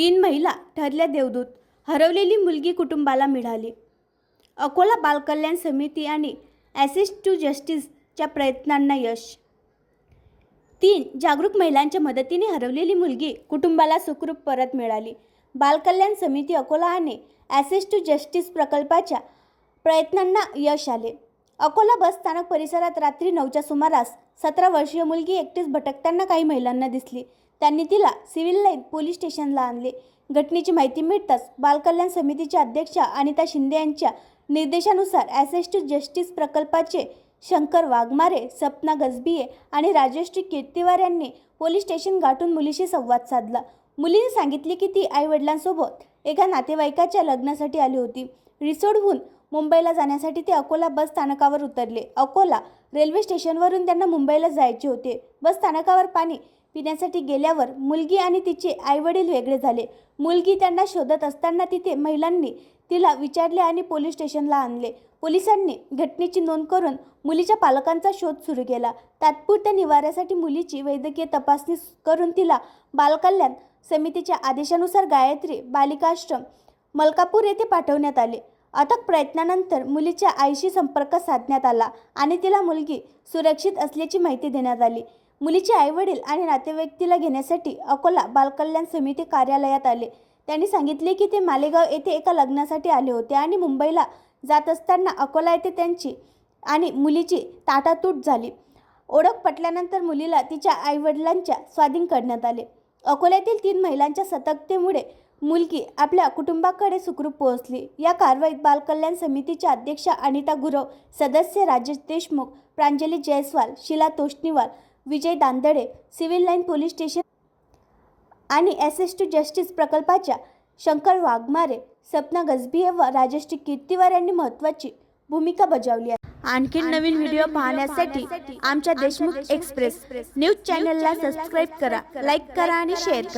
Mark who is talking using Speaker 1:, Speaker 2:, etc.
Speaker 1: तीन महिला ठरल्या देवदूत. हरवलेली मुलगी कुटुंबाला मिळाली. अकोला बालकल्याण समिती आणि ॲसिस्ट टू जस्टिसच्या प्रयत्नांना यश. तीन जागरूक महिलांच्या मदतीने हरवलेली मुलगी कुटुंबाला सुखरूप परत मिळाली. बालकल्याण समिती अकोला आणि ॲसिस्ट टू जस्टिस प्रकल्पाच्या प्रयत्नांना यश आले. अकोला बस स्थानक परिसरात रात्री नऊच्या सुमारास सतरा वर्षीय मुलगी एकटीच भटकताना काही महिलांना दिसली. त्यांनी तिला सिव्हिल लाईन पोलीस स्टेशनला आणले. घटनेची माहिती मिळताच बालकल्याण समितीच्या अध्यक्षा अनिता शिंदे यांच्या निर्देशानुसार ॲसेस टू जस्टिस प्रकल्पाचे शंकर वाघमारे सपना गजबिये आणि राजश्री कीर्तिवार यांनी पोलीस स्टेशन गाठून मुलीशी संवाद साधला. मुलीने सांगितले की ती आईवडिलांसोबत एका नातेवाईकाच्या लग्नासाठी आली होती. रिसोडहून मुंबईला जाण्यासाठी ते अकोला बस स्थानकावर उतरले. अकोला रेल्वे स्टेशनवरून त्यांना मुंबईला जायचे होते. बस स्थानकावर पाणी पिण्यासाठी गेल्यावर मुलगी आणि तिचे आईवडील वेगळे झाले. मुलगी त्यांना शोधत असताना तिथे महिलांनी तिला विचारले आणि पोलीस स्टेशनला आणले. पोलिसांनी घटनेची नोंद करून मुलीच्या पालकांचा शोध सुरू केला. तात्पुरत्या निवाऱ्यासाठी मुलीची वैद्यकीय तपासणी करून तिला बालकल्याण समितीच्या आदेशानुसार गायत्री बालिकाश्रम मलकापूर येथे पाठवण्यात आले. अथक प्रयत्नानंतर मुलीच्या आईशी संपर्क साधण्यात आला आणि तिला मुलगी सुरक्षित असल्याची माहिती देण्यात आली. मुलीचे आईवडील आणि नातेवाईक तिला घेण्यासाठी अकोला बालकल्याण समिती कार्यालयात आले. त्यांनी सांगितले की ते मालेगाव येथे एका लग्नासाठी आले होते आणि मुंबईला जात असताना अकोला येथे त्यांची आणि मुलीची ताटातूट झाली. ओळख पटल्यानंतर मुलीला तिच्या आईवडिलांच्या स्वाधीन करण्यात आले. अकोल्यातील तीन महिलांच्या सतर्कतेमुळे मुलगी आपल्या कुटुंबाकडे सुखरूप पोहोचली. या कारवाईत बालकल्याण समितीच्या अध्यक्षा अनिता गुरव सदस्य Rajesh Deshmukh Pranjali Jaiswal Shila Toshniwal Vijay Dandade civil line police station आणि एस एस टू जस्टिस प्रकल्पाच्या शंकर वाघमारे सपना गजबिये व राजश्री कीर्तिवार यांनी महत्त्वाची भूमिका बजावली आहे. आणखी नवीन व्हिडिओ पाहण्यासाठी आमच्या देशमुख एक्सप्रेस न्यूज चॅनलला सबस्क्राईब करा लाईक करा आणि शेअर करा.